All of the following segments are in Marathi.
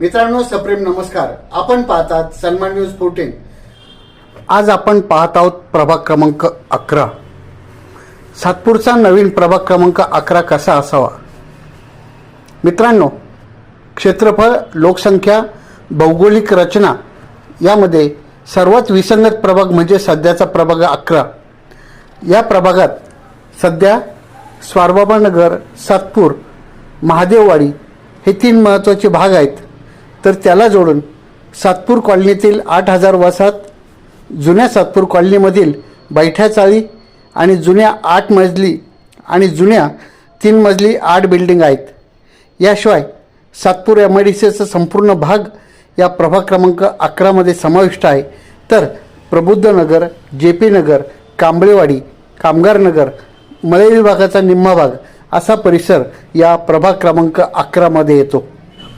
मित्रांनो सप्रेम नमस्कार. आपण पाहतात सन्मान न्यूज फोर्टीन आज आपण पाहत आहोत प्रभाग क्रमांक अकरा. सातपूरचा नवीन प्रभाग क्रमांक अकरा कसा असावा? मित्रांनो क्षेत्रफळ लोकसंख्या भौगोलिक रचना यामध्ये सर्वात विसंगत प्रभाग म्हणजे सध्याचा प्रभाग अकरा. या प्रभागात सध्या स्वारबाबानगर सातपूर महादेववाडी हे तीन महत्त्वाचे भाग आहेत. तर त्याला जोडून सातपूर कॉलनीतील आठ हजार वसाहत जुन्या सातपूर कॉलनीमधील बैठ्या चाळी आणि जुन्या आठ मजली आणि जुन्या तीन मजली आठ बिल्डिंग आहेत. याशिवाय सातपूर एम आय डी सीचा संपूर्ण भाग या प्रभाग क्रमांक अकरामध्ये समाविष्ट आहे. तर प्रबुद्धनगर जे पी नगर कांबळेवाडी कामगारनगर मळे विभागाचा निम्मा भाग असा परिसर या प्रभाग क्रमांक अकरामध्ये येतो.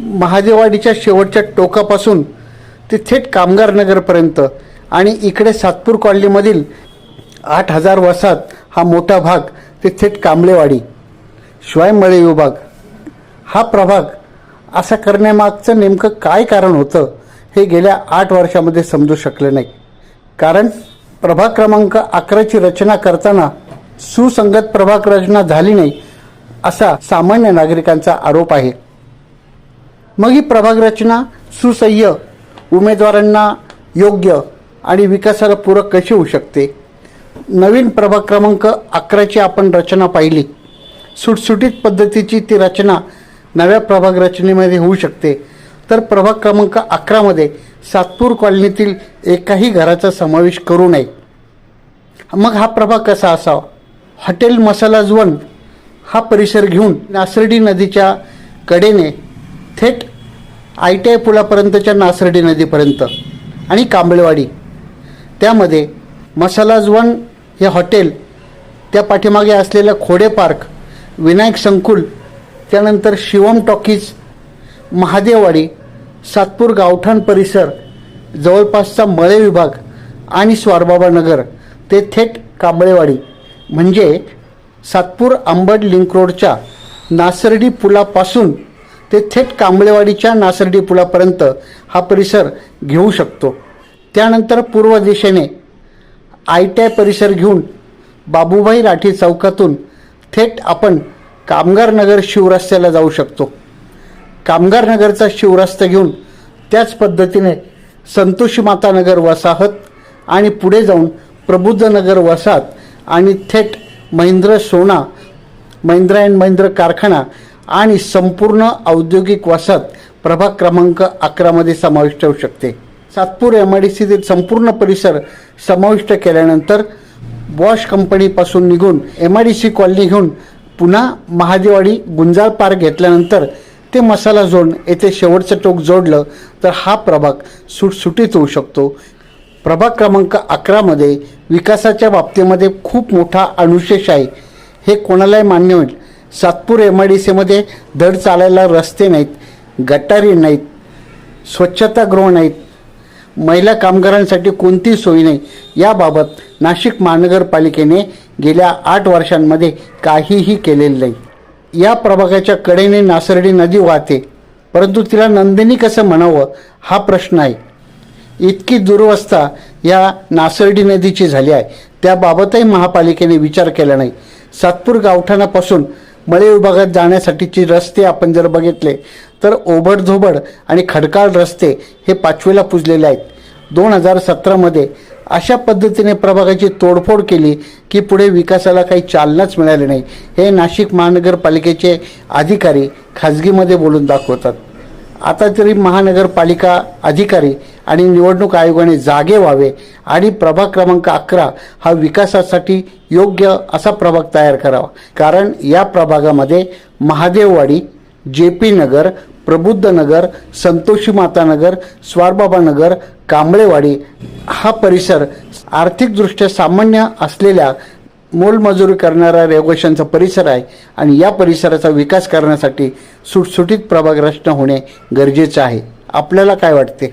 महादेवाडीच्या शेवटच्या टोकापासून ते थेट कामगार नगरपर्यंत आणि इकडे सातपूर कॉलनीमधील आठ हजार वसात हा मोठा भाग ते थेट कांबळेवाडी. शिवाय मळे विभाग. हा प्रभाग असा करण्यामागचं नेमकं काय कारण होतं हे गेल्या आठ वर्षामध्ये समजू शकले नाही. कारण प्रभाग क्रमांक अकराची रचना करताना सुसंगत प्रभाग रचना झाली नाही असा सामान्य नागरिकांचा आरोप आहे. मग ही प्रभाग रचना सुसह्य उमेदवारांना योग्य आणि विकासाला पूरक कशी होऊ शकते? नवीन प्रभाग क्रमांक अकराची आपण रचना पाहिली. सुटसुटीत पद्धतीची ती रचना नव्या प्रभाग रचनेमध्ये होऊ शकते. तर प्रभाग क्रमांक अकरामध्ये सातपूर कॉलनीतील एकाही घराचा समावेश करू नये. मग हा प्रभाग कसा असावा? हॉटेल मसाला वन हा परिसर घेऊन नासर्डी नदीच्या कडेने थेट आय टी आय पुलापर्यंतच्या नासर्डी नदीपर्यंत आणि कांबळेवाडी. त्यामध्ये मसालाज वन हे हॉटेल त्या पाठीमागे असलेलं खोडे पार्क विनायक संकुल त्यानंतर शिवम टॉकीज महादेववाडी सातपूर गावठाण परिसर जवळपासचा मळे विभाग आणि स्वारबाबा नगर ते थेट कांबळेवाडी. म्हणजे सातपूर आंबड लिंक रोडच्या नासर्डी पुलापासून ते थेट कांबळेवाडीच्या नासर्डी पुलापर्यंत हा परिसर घेऊ शकतो. त्यानंतर पूर्व दिशेने आय टी आय परिसर घेऊन बाबूभाई राठी चौकातून थेट आपण कामगार नगर शिवरस्त्याला जाऊ शकतो. कामगार नगरचा शिवरस्ता घेऊन त्याच पद्धतीने संतोषी मातानगर वसाहत आणि पुढे जाऊन प्रबुद्ध नगर वसाहत आणि थेट महिंद्र सोना महिंद्रा अँड महिंद्र कारखाना आणि संपूर्ण औद्योगिक वसाहत प्रभाग क्रमांक अकरामध्ये समाविष्ट होऊ शकते. सातपूर एम आय डी सीतील संपूर्ण परिसर समाविष्ट केल्यानंतर बॉश कंपनीपासून निघून M I D C colony घेऊन पुन्हा महादेवाडी गुंजाळ पार्क घेतल्यानंतर ते मसाला झोन येथे शेवटचं टोक जोडलं तर हा प्रभाग सुटसुटीत होऊ शकतो. प्रभाग क्रमांक अकरामध्ये विकासाच्या बाबतीमध्ये खूप मोठा अनुशेष आहे. हे कोणालाही मान्य होईल. सातपूर एम आय डी सीमध्ये धड चालायला रस्ते नाहीत गटारी नाहीत स्वच्छतागृह नाहीत. महिला कामगारांसाठी कोणती सोयी नाही. याबाबत नाशिक महानगरपालिकेने गेल्या आठ वर्षांमध्ये काहीही केलेलं नाही. या प्रभागाच्या कडेने नासर्डी नदी वाहते परंतु तिला नंदिनी कसं म्हणावं हा प्रश्न आहे. इतकी दुरवस्था या नासर्डी नदीची झाली आहे. त्याबाबतही महापालिकेने विचार केला नाही. सातपूर गावठाणापासून मळे विभागात जाण्यासाठीचे रस्ते आपण जर बघितले तर ओबडधोबड आणि खडकाळ रस्ते हे पाचवीला पुजलेले आहेत. दोन हजार सतरामध्ये अशा पद्धतीने प्रभागाची तोडफोड केली की पुढे विकासाला काही चालनाच मिळाली नाही. हे नाशिक महानगरपालिकेचे अधिकारी खाजगीमध्ये बोलून दाखवतात. आता तरी महानगरपालिका अधिकारी आणि निवडणूक आयोगाने जागे व्हावे आणि प्रभाग क्रमांक अकरा हा विकासासाठी योग्य असा प्रभाग तयार करावा. कारण या प्रभागामध्ये महादेववाडी जे पी नगर प्रबुद्ध नगर संतोषी मातानगर स्वारबाबानगर कांबळेवाडी हा परिसर आर्थिकदृष्ट्या सामान्य असलेल्या मोलमजुरी करणारा रेगोशांचा परिसर आहे आणि या परिसराचा विकास करण्यासाठी सुटसुटीत प्रभाग रचना होणे गरजेचं आहे. आपल्याला काय वाटते?